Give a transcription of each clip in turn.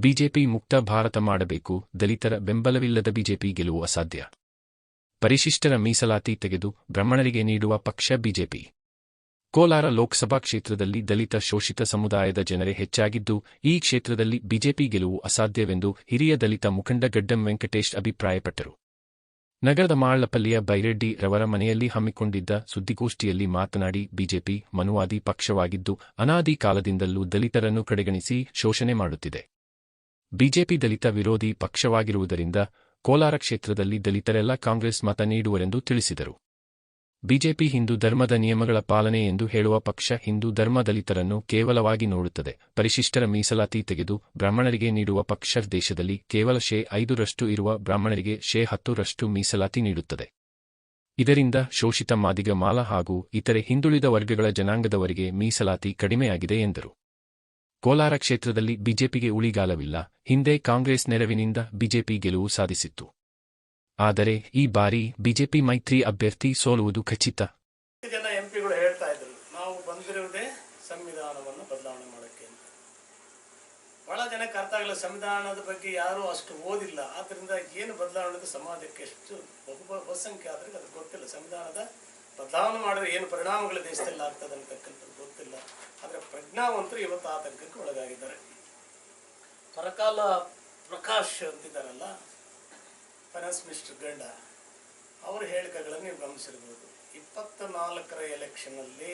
BJP ಮುಕ್ತ ಭಾರತ ಮಾಡಬೇಕು, ದಲಿತರ ಬೆಂಬಲವಿಲ್ಲದ ಬಿಜೆಪಿ ಗೆಲುವು ಅಸಾಧ್ಯ. ಪರಿಶಿಷ್ಟರ ಮೀಸಲಾತಿ ತೆಗೆದು ಬ್ರಾಹ್ಮಣರಿಗೆ ನೀಡುವ ಪಕ್ಷ ಬಿಜೆಪಿ. ಕೋಲಾರ ಲೋಕಸಭಾ ಕ್ಷೇತ್ರದಲ್ಲಿ ದಲಿತ ಶೋಷಿತ ಸಮುದಾಯದ ಜನರೇ ಹೆಚ್ಚಾಗಿದ್ದು, ಈ ಕ್ಷೇತ್ರದಲ್ಲಿ ಬಿಜೆಪಿ ಗೆಲುವು ಅಸಾಧ್ಯವೆಂದು ಹಿರಿಯ ದಲಿತ ಮುಖಂಡ ಗಡ್ಡಂ ವೆಂಕಟೇಶ್ ಅಭಿಪ್ರಾಯಪಟ್ಟರು. ನಗರದ ಮಾಳಪಲ್ಲಿಯ ಬೈರೆಡ್ಡಿ ರವರ ಮನೆಯಲ್ಲಿ ಹಮ್ಮಿಕೊಂಡಿದ್ದ ಸುದ್ದಿಗೋಷ್ಠಿಯಲ್ಲಿ ಮಾತನಾಡಿ, ಬಿಜೆಪಿ ಮನುವಾದಿ ಪಕ್ಷವಾಗಿದ್ದು, ಅನಾದಿ ಕಾಲದಿಂದಲೂ ದಲಿತರನ್ನು ಕಡೆಗಣಿಸಿ ಶೋಷಣೆ ಮಾಡುತ್ತಿದೆ. ಬಿಜೆಪಿ ದಲಿತ ವಿರೋಧಿ ಪಕ್ಷವಾಗಿರುವುದರಿಂದ ಕೋಲಾರ ಕ್ಷೇತ್ರದಲ್ಲಿ ದಲಿತರೆಲ್ಲ ಕಾಂಗ್ರೆಸ್ ಮತ ನೀಡುವರೆಂದು ತಿಳಿಸಿದರು. ಬಿಜೆಪಿ ಹಿಂದೂ ಧರ್ಮದ ನಿಯಮಗಳ ಪಾಲನೆ ಎಂದು ಹೇಳುವ ಪಕ್ಷ ಹಿಂದೂ ಧರ್ಮ ದಲಿತರನ್ನು ಕೇವಲವಾಗಿ ನೋಡುತ್ತದೆ. ಪರಿಶಿಷ್ಟರ ಮೀಸಲಾತಿ ತೆಗೆದು ಬ್ರಾಹ್ಮಣರಿಗೆ ನೀಡುವ ಪಕ್ಷ ದೇಶದಲ್ಲಿ ಕೇವಲ ಶೇ ಐದರಷ್ಟು ಇರುವ ಬ್ರಾಹ್ಮಣರಿಗೆ ಶೇ ಹತ್ತರಷ್ಟು ಮೀಸಲಾತಿ ನೀಡುತ್ತದೆ. ಇದರಿಂದ ಶೋಷಿತ ಮಾದಿಗ ಮಾಲ ಹಾಗೂ ಇತರೆ ಹಿಂದುಳಿದ ವರ್ಗಗಳ ಜನಾಂಗದವರಿಗೆ ಮೀಸಲಾತಿ ಕಡಿಮೆಯಾಗಿದೆ ಎಂದರು. ಕೋಲಾರ ಕ್ಷೇತ್ರದಲ್ಲಿ ಬಿಜೆಪಿಗೆ ಉಳಿಗಾಲವಿಲ್ಲ. ಹಿಂದೆ ಕಾಂಗ್ರೆಸ್ ನೆರವಿನಿಂದ ಬಿಜೆಪಿ ಗೆಲುವು ಸಾಧಿಸಿತ್ತು. ಆದರೆ ಈ ಬಾರಿ ಬಿಜೆಪಿ ಮೈತ್ರಿ ಅಭ್ಯರ್ಥಿ ಸೋಲುವುದು ಖಚಿತ. ಜನ ಎಂಪಿಗಳು ಹೇಳ್ತಾ ಇದ್ರು, ನಾವು ಬಂದಿರುವುದೇ ಸಂವಿಧಾನವನ್ನು ಬದಲಾವಣೆ ಮಾಡೋಕ್ಕೆ ಬಹಳ ಜನಕ್ಕೆ ಅರ್ಥ ಆಗಲ್ಲ ಸಂವಿಧಾನದ ಬಗ್ಗೆ ಯಾರೂ ಅಷ್ಟು ಓದಿಲ್ಲ. ಆದ್ರಿಂದ ಏನು ಬದಲಾವಣೆ ಸಮಾಜಕ್ಕೆ ಎಷ್ಟು ಬಹು ಬಹುಸಂಖ್ಯಾತರಿಗೆ ಅದು ಗೊತ್ತಿಲ್ಲ. ಸಂವಿಧಾನದ ಬದಲಾವಣೆ ಮಾಡಿದ್ರೆ ಏನು ಪರಿಣಾಮಗಳು ದೇಶದಲ್ಲಿ ಆಗ್ತದೆ ಅಂತಕ್ಕಂಥದ್ದು ಗೊತ್ತಿಲ್ಲ ಆದರೆ ಪ್ರಜ್ಞಾವಂತರು ಇವತ್ತು ಆತಂಕಕ್ಕೆ ಒಳಗಾಗಿದ್ದಾರೆ. ಪರಕಾಲ ಪ್ರಕಾಶ್ ಅಂತಿದ್ದಾರಲ್ಲ, ಫೈನಾನ್ಸ್ ಮಿನಿಸ್ಟರ್ ಗಂಡ, ಅವರ ಹೇಳಿಕೆಗಳನ್ನು ನೀವು ಗಮನಿಸಿರ್ಬೋದು. ಇಪ್ಪತ್ತ ನಾಲ್ಕರ ಎಲೆಕ್ಷನ್ನಲ್ಲಿ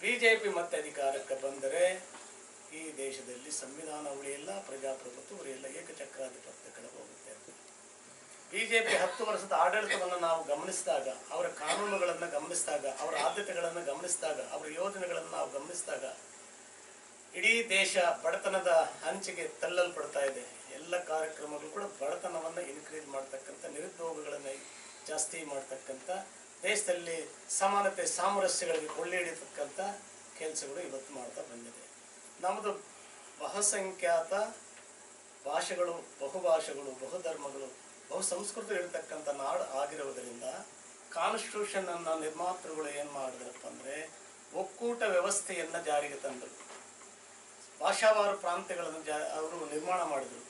ಬಿ ಜೆ ಪಿ ಮತ್ತೆ ಅಧಿಕಾರಕ್ಕೆ ಬಂದರೆ ಈ ದೇಶದಲ್ಲಿ ಸಂವಿಧಾನ ಉಳಿಯಿಲ್ಲ, ಪ್ರಜಾಪ್ರಭುತ್ವ ಉಳಿಯಿಲ್ಲ, ಏಕಚಕ್ರಾಧಿಪತ್ಯ ಕಡೆ ಹೋಗುತ್ತೆ ಬಿ ಜೆ ಪಿ ಹತ್ತು ವರ್ಷದ ಆಡಳಿತವನ್ನು ನಾವು ಗಮನಿಸಿದಾಗ, ಅವರ ಕಾನೂನುಗಳನ್ನು ಗಮನಿಸಿದಾಗ, ಅವರ ಆದ್ಯತೆಗಳನ್ನು ಗಮನಿಸಿದಾಗ, ಅವರ ಯೋಜನೆಗಳನ್ನು ನಾವು ಗಮನಿಸಿದಾಗ ಇಡೀ ದೇಶ ಬಡತನದ ಹಂಚಿಗೆ ತಳ್ಳಲ್ಪಡ್ತಾ ಇದೆ. ಎಲ್ಲ ಕಾರ್ಯಕ್ರಮಗಳು ಕೂಡ ಬಡತನವನ್ನು ಇನ್ಕ್ರೀಸ್ ಮಾಡ್ತಕ್ಕಂಥ, ನಿರುದ್ಯೋಗಗಳನ್ನು ಜಾಸ್ತಿ ಮಾಡ್ತಕ್ಕಂಥ, ದೇಶದಲ್ಲಿ ಸಮಾನತೆ, ಸಾಮರಸ್ಯಗಳಿಗೆ ಕೊಳ್ಳೆ ಹಿಡಿತಕ್ಕಂಥ ಕೆಲಸಗಳು ಇವತ್ತು ಮಾಡ್ತಾ ಬಂದಿದೆ. ನಮ್ಮದು ಬಹುಸಂಖ್ಯಾತ ಭಾಷೆಗಳು, ಬಹುಭಾಷೆಗಳು, ಬಹುಧರ್ಮಗಳು ಬಹು ಸಂಸ್ಕೃತ ಇರತಕ್ಕಂಥ ನಾಡು ಆಗಿರುವುದರಿಂದ ಕಾನ್ಸ್ಟಿಟ್ಯೂಷನ್ ಅನ್ನ ನಿರ್ಮಾತೃಗಳು ಏನು ಮಾಡಿದ್ರಪ್ಪ ಅಂದರೆ ಒಕ್ಕೂಟ ವ್ಯವಸ್ಥೆಯನ್ನು ಜಾರಿಗೆ ತಂದರು. ಭಾಷಾವಾರು ಪ್ರಾಂತ್ಯಗಳನ್ನು ಜಾ, ಅವರು ನಿರ್ಮಾಣ ಮಾಡಿದರು.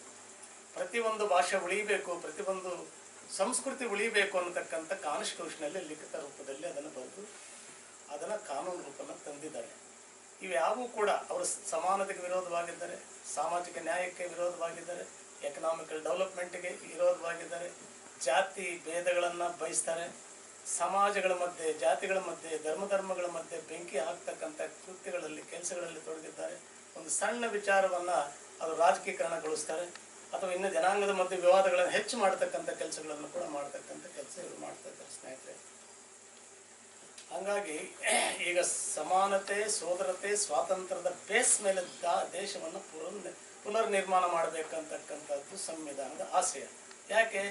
ಪ್ರತಿಯೊಂದು ಭಾಷೆ ಉಳಿಬೇಕು, ಪ್ರತಿಯೊಂದು ಸಂಸ್ಕೃತಿ ಉಳಿಬೇಕು ಅನ್ನತಕ್ಕಂಥ ಕಾನ್ಸ್ಟಿಟ್ಯೂಷನಲ್ಲಿ ಲಿಖಿತ ರೂಪದಲ್ಲಿ ಅದನ್ನು ಬರೆದು ಅದನ್ನು ಕಾನೂನು ರೂಪನ ತಂದಿದ್ದಾರೆ. ಇವ್ಯಾವೂ ಕೂಡ ಅವರು ಸಮಾನತೆಗೆ ವಿರೋಧವಾಗಿದ್ದಾರೆ, ಸಾಮಾಜಿಕ ನ್ಯಾಯಕ್ಕೆ ವಿರೋಧವಾಗಿದ್ದಾರೆ ಎಕನಾಮಿಕಲ್ ಡೆವಲಪ್ಮೆಂಟ್ಗೆ ವಿರೋಧವಾಗಿದ್ದಾರೆ. ಜಾತಿ ಭೇದಗಳನ್ನು ಬಯಸ್ತಾರೆ. ಸಮಾಜಗಳ ಮಧ್ಯೆ, ಜಾತಿಗಳ ಮಧ್ಯೆ ಧರ್ಮ ಧರ್ಮಗಳ ಮಧ್ಯೆ ಬೆಂಕಿ ಹಾಕ್ತಕ್ಕಂಥ ಕೃತ್ಯಗಳಲ್ಲಿ, ಕೆಲಸಗಳಲ್ಲಿ ತೊಡಗಿದ್ದಾರೆ. ಒಂದು ಸಣ್ಣ ವಿಚಾರವನ್ನ ಅದು ರಾಜಕೀಕರಣಗೊಳಿಸ್ತಾರೆ ಅಥವಾ ಇನ್ನು ಜನಾಂಗದ ಮಧ್ಯೆ ವಿವಾದಗಳನ್ನು ಹೆಚ್ಚು ಮಾಡತಕ್ಕಂಥ ಕೆಲಸಗಳನ್ನು ಕೂಡ ಮಾಡ್ತಕ್ಕಂಥ ಕೆಲಸ ಇವರು ಮಾಡ್ತಾ ಇದ್ದಾರೆ ಸ್ನೇಹಿತರೆ. ಹಂಗಾಗಿ ಈಗ ಸಮಾನತೆ, ಸೋದರತೆ, ಸ್ವಾತಂತ್ರ್ಯದ ಬೇಸ್ ಮೇಲೆ ದೇಶವನ್ನು ಪುನರ್ ಪುನರ್ ನಿರ್ಮಾಣ ಮಾಡಬೇಕಂತಕ್ಕಂಥದ್ದು ಸಂವಿಧಾನದ ಆಶಯ ಯಾಕೆ?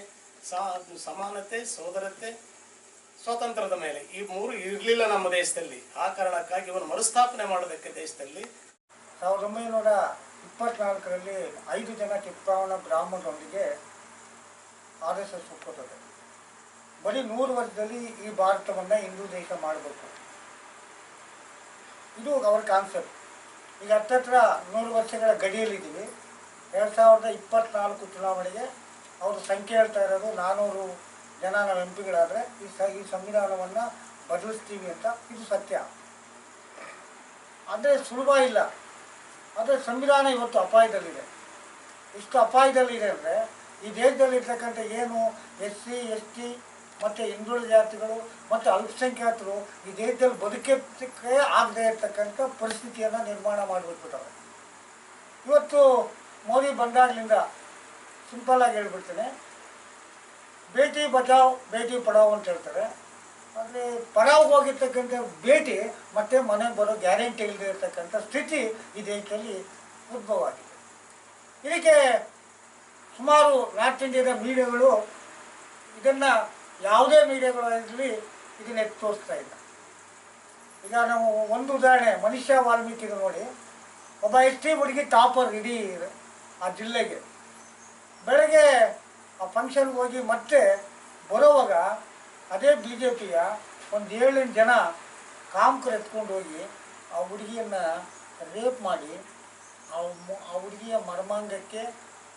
ಸಾ ಸಮಾನತೆ, ಸೋದರತೆ, ಸ್ವಾತಂತ್ರ್ಯದ ಮೇಲೆ. ಈ ಮೂರು ಇರಲಿಲ್ಲ ನಮ್ಮ ದೇಶದಲ್ಲಿ. ಆ ಕಾರಣಕ್ಕಾಗಿ ಇವನು ಮರುಸ್ಥಾಪನೆ ಮಾಡೋದಕ್ಕೆ ದೇಶದಲ್ಲಿ ಸಾವಿರದ ಒಂಬೈನೂರ ಇಪ್ಪತ್ನಾಲ್ಕರಲ್ಲಿ ಐದು ಜನ ಕಿಪ್ಪಾವಣ ಬ್ರಾಹ್ಮಣರೊಂದಿಗೆ ಆರ್ ಎಸ್ ಎಸ್ ಒಪ್ಪುತ್ತದೆ. ಬರೀ ನೂರು ವರ್ಷದಲ್ಲಿ ಈ ಭಾರತವನ್ನು ಹಿಂದೂ ದೇಶ ಮಾಡಬೇಕು. ಇದು ಅವರ ಕಾನ್ಸೆಪ್ಟ್ ಈಗ ಹತ್ತತ್ರ ನೂರು ವರ್ಷಗಳ ಗಡಿಯಲ್ಲಿದ್ದೀವಿ. ಎರಡು ಸಾವಿರದ ಇಪ್ಪತ್ತ್ನಾಲ್ಕು ಚುನಾವಣೆಗೆ ಅವರು ಸಂಖ್ಯೆ ಹೇಳ್ತಾ ಇರೋದು ನಾನ್ನೂರು ಜನ ನಾವು ಎಂ ಪಿಗಳಾದರೆ ಈ ಸ, ಈ ಸಂವಿಧಾನವನ್ನು ಬದಲಿಸ್ತೀವಿ ಅಂತ ಇದು ಸತ್ಯ. ಅಂದರೆ ಸುಲಭ ಇಲ್ಲ. ಆದರೆ ಸಂವಿಧಾನ ಇವತ್ತು ಅಪಾಯದಲ್ಲಿದೆ. ಇಷ್ಟು ಅಪಾಯದಲ್ಲಿದೆ ಅಂದರೆ ಈ ದೇಶದಲ್ಲಿರ್ತಕ್ಕಂಥ ಏನು ಎಸ್ ಸಿ, ಎಸ್ ಟಿ ಮತ್ತು ಹಿಂದುಳಿದ ಜಾತಿಗಳು, ಮತ್ತು ಅಲ್ಪಸಂಖ್ಯಾತರು ಈ ದೇಶದಲ್ಲಿ ಬದುಕಕ್ಕೆ ಆಗದೆ ಇರತಕ್ಕಂಥ ಪರಿಸ್ಥಿತಿಯನ್ನು ನಿರ್ಮಾಣ ಮಾಡಿಬಿಟ್ಬಿಟ್ಟವ್ರೆ. ಇವತ್ತು ಮೋದಿ ಬಂದಾಗಲಿಂದ ಸಿಂಪಲ್ಲಾಗಿ ಹೇಳ್ಬಿಡ್ತೇನೆ. ಭೇಟಿ ಬಚಾವ್ ಭೇಟಿ ಪಡಾವ್ ಅಂತ ಹೇಳ್ತಾರೆ. ಆದರೆ ಪಡಾವ್ ಹೋಗಿರ್ತಕ್ಕಂಥ ಭೇಟಿ ಮತ್ತೆ ಮನೆಗೆ ಬರೋ ಗ್ಯಾರಂಟಿ ಇಲ್ಲದೆ ಇರತಕ್ಕಂಥ ಸ್ಥಿತಿ ಈ ದೇಶದಲ್ಲಿ ಉದ್ಭವ ಆಗಿದೆ ಇದಕ್ಕೆ ಸುಮಾರು ನಾರ್ತ್ ಇಂಡಿಯಾದ ಮೀಡಿಯಾಗಳು ಇದನ್ನು ಯಾವುದೇ ಮೀಡಿಯಾಗಳಾಗಲಿ ಇದನ್ನ ಎತ್ತಿ ತೋರಿಸ್ತಾ ಇಲ್ಲ. ಈಗ ನಾವು ಒಂದು ಉದಾಹರಣೆ, ಮನುಷ್ಯ ವಾಲ್ಮೀಕಿ ನೋಡಿ, ಒಬ್ಬ ಎಸ್ ಟಿ ಹುಡುಗಿ ಟಾಪರ್ ಇಡೀ ಆ ಜಿಲ್ಲೆಗೆ. ಬೆಳಗ್ಗೆ ಆ ಫಂಕ್ಷನ್ಗೆ ಹೋಗಿ ಮತ್ತೆ ಬರೋವಾಗ ಅದೇ ಬಿ ಜೆ ಪಿಯ ಒಂದು ಏಳೆಂಟು ಜನ ಕಾಮಕರು ಎತ್ಕೊಂಡು ಹೋಗಿ ಆ ಹುಡುಗಿಯನ್ನು ರೇಪ್ ಮಾಡಿ ಆ ಹುಡುಗಿಯ ಮರ್ಮಾಂಗಕ್ಕೆ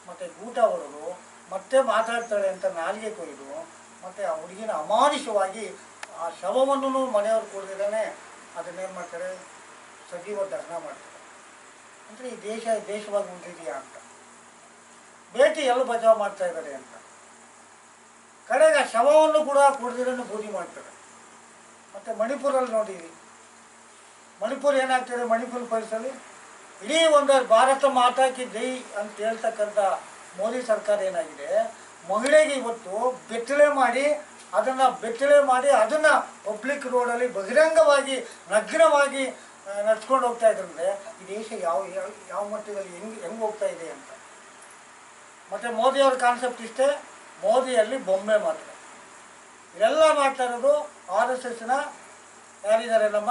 ಮತ್ತು ಊಟ ಹೊಡೆದು ಮತ್ತೆ ಮಾತಾಡ್ತಾಳೆ ಅಂತ ನಾಲಿಗೆ ಕೊಯ್ದು ಮತ್ತು ಆ ಹುಡುಗಿನ ಅಮಾನುಷವಾಗಿ ಆ ಶವವನ್ನು ಮನೆಯವ್ರು ಕೊಡ್ದಿದ್ದಾನೆ ಅದನ್ನೇನು ಮಾಡ್ತಾರೆ? ಸಜೀವ ದಹನ ಮಾಡ್ತಾರೆ. ಅಂದರೆ ಈ ದೇಶ ದೇಶವಾಗಿ ಉಳಿದಿದೆಯಾ ಅಂತ. ಬೇಟಿ ಎಲ್ಲ ಬಚಾವ್ ಮಾಡ್ತಾ ಇದ್ದಾರೆ ಅಂತ. ಕಡೆಗೆ ಆ ಶವವನ್ನು ಕೂಡ ಕುಡ್ದಿರನ್ನು ಬೂದಿ ಮಾಡ್ತಾರೆ. ಮತ್ತು ಮಣಿಪುರಲ್ಲಿ ನೋಡಿರಿ ಮಣಿಪುರ ಏನಾಗ್ತದೆ ಮಣಿಪುರ ಪರಿಸರಲ್ಲಿ ಇಡೀ ಒಂದು ಭಾರತ ಮಾತಾಕಿ ಜೈ ಅಂತ ಹೇಳ್ತಕ್ಕಂಥ ಮೋದಿ ಸರ್ಕಾರ ಏನಾಗಿದೆ? ಮಹಿಳೆಗೆ ಇವತ್ತು ಬೆತ್ತಲೆ ಮಾಡಿ ಅದನ್ನು ಬೆತ್ತಲೆ ಮಾಡಿ ಅದನ್ನು ಪಬ್ಲಿಕ್ ರೋಡಲ್ಲಿ ಬಹಿರಂಗವಾಗಿ, ನಗ್ನವಾಗಿ ನಡ್ಸ್ಕೊಂಡು ಹೋಗ್ತಾ ಇದ್ರಂದ್ರೆ ಈ ದೇಶ ಯಾವ, ಯಾವ- ಮಟ್ಟದಲ್ಲಿ ಹೆಂಗೆ ಹೆಂಗೆ ಹೋಗ್ತಾ ಇದೆ ಅಂತ. ಮತ್ತು ಮೋದಿಯವ್ರ ಕಾನ್ಸೆಪ್ಟ್ ಇಷ್ಟೇ, ಮೋದಿಯಲ್ಲಿ ಬೊಂಬೆ ಮಾತ್ರ. ಇದೆಲ್ಲ ಮಾಡ್ತಾ ಇರೋದು ಆರ್ ಎಸ್ ಎಸ್ನ, ಯಾರಿದ್ದಾರೆ ನಮ್ಮ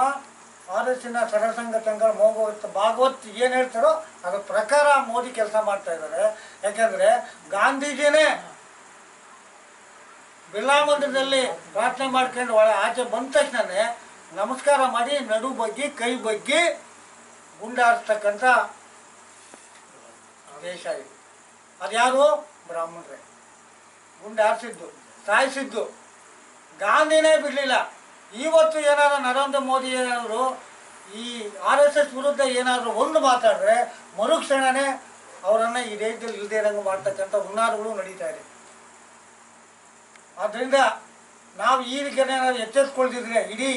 ಆರ್ ಎಸ್ ಎಸ್ನ ಸಂಘ ಮೋಗವತ್ ಭಾಗವತ್ ಏನು ಹೇಳ್ತಾರೋ ಅದರ ಪ್ರಕಾರ ಮೋದಿ ಕೆಲಸ ಮಾಡ್ತಾ ಇದ್ದಾರೆ. ಯಾಕೆಂದರೆ ಗಾಂಧೀಜಿನೇ ಬಿರ್ಲಾ ಮಂದಿರದಲ್ಲಿ ಪ್ರಾರ್ಥನೆ ಮಾಡ್ಕೊಂಡು ಒಳ ಆಚೆ ಬಂದ ತಕ್ಷಣನೇ ನಮಸ್ಕಾರ ಮಾಡಿ ನಡು ಬಗ್ಗಿ, ಕೈ ಬಗ್ಗಿ ಗುಂಡಾರಿಸ್ತಕ್ಕಂಥ ದೇಶ ಇದು. ಅದ್ಯಾರು ಬ್ರಾಹ್ಮಣರೇ. ಗುಂಡಾರಿಸಿದ್ದು ಸಾಯಿಸಿದ್ದು. ಗಾಂಧಿನೇ ಬಿಡಲಿಲ್ಲ. ಇವತ್ತು ಏನಾದ್ರು ನರೇಂದ್ರ ಮೋದಿ ಅವರು ಈ ಆರ್ ಎಸ್ ಎಸ್ ವಿರುದ್ಧ ಏನಾದರೂ ಒಂದು ಮಾತಾಡಿದ್ರೆ ಮರುಕ್ಷಣನೇ ಅವರನ್ನು ಈ ದೇಶದಲ್ಲಿ ಇಲ್ಲದೇ ಇರೋಂಗೆ ಮಾಡ್ತಕ್ಕಂಥ ಹುನ್ನಾರಗಳು ನಡೀತಾ ಇದೆ. ಆದ್ದರಿಂದ ನಾವು ಈ ರೀತಿ ಏನಾದರೂ ಎಚ್ಚೆತ್ಕೊಳ್ದಿದ್ರೆ ಇಡೀ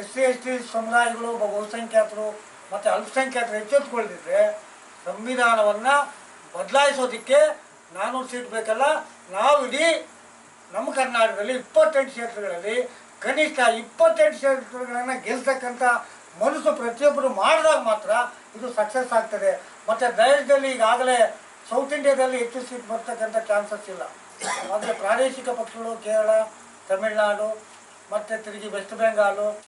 ಎಸ್ ಸಿ, ಎಸ್ ಟಿ ಸಮುದಾಯಗಳು ಬಹುಸಂಖ್ಯಾತರು ಮತ್ತು ಅಲ್ಪಸಂಖ್ಯಾತರು ಎಚ್ಚೆತ್ಕೊಳ್ದಿದ್ರೆ ಸಂವಿಧಾನವನ್ನು ಬದಲಾಯಿಸೋದಕ್ಕೆ ನಾನ್ನೂರು ಸೀಟ್ ಬೇಕಲ್ಲ, ನಾವು ಇಡೀ ನಮ್ಮ ಕರ್ನಾಟಕದಲ್ಲಿ ಇಪ್ಪತ್ತೆಂಟು ಕ್ಷೇತ್ರಗಳಲ್ಲಿ ಕನಿಷ್ಠ ಇಪ್ಪತ್ತೆಂಟು ಕ್ಷೇತ್ರಗಳನ್ನು ಗೆಲ್ತಕ್ಕಂಥ ಮನಸ್ಸು ಪ್ರತಿಯೊಬ್ಬರು ಮಾಡಿದಾಗ ಮಾತ್ರ ಇದು ಸಕ್ಸಸ್ ಆಗ್ತದೆ. ಮತ್ತು ದೇಶದಲ್ಲಿ ಈಗಾಗಲೇ ಸೌತ್ ಇಂಡಿಯಾದಲ್ಲಿ ಹೆಚ್ಚು ಸೀಟ್ ಬರ್ತಕ್ಕಂಥ ಚಾನ್ಸಸ್ ಇಲ್ಲ. ಆದರೆ ಪ್ರಾದೇಶಿಕ ಪಕ್ಷಗಳು ಕೇರಳ ತಮಿಳುನಾಡು ಮತ್ತು ತಿರುಗಿ ವೆಸ್ಟ್ ಬೆಂಗಾಲು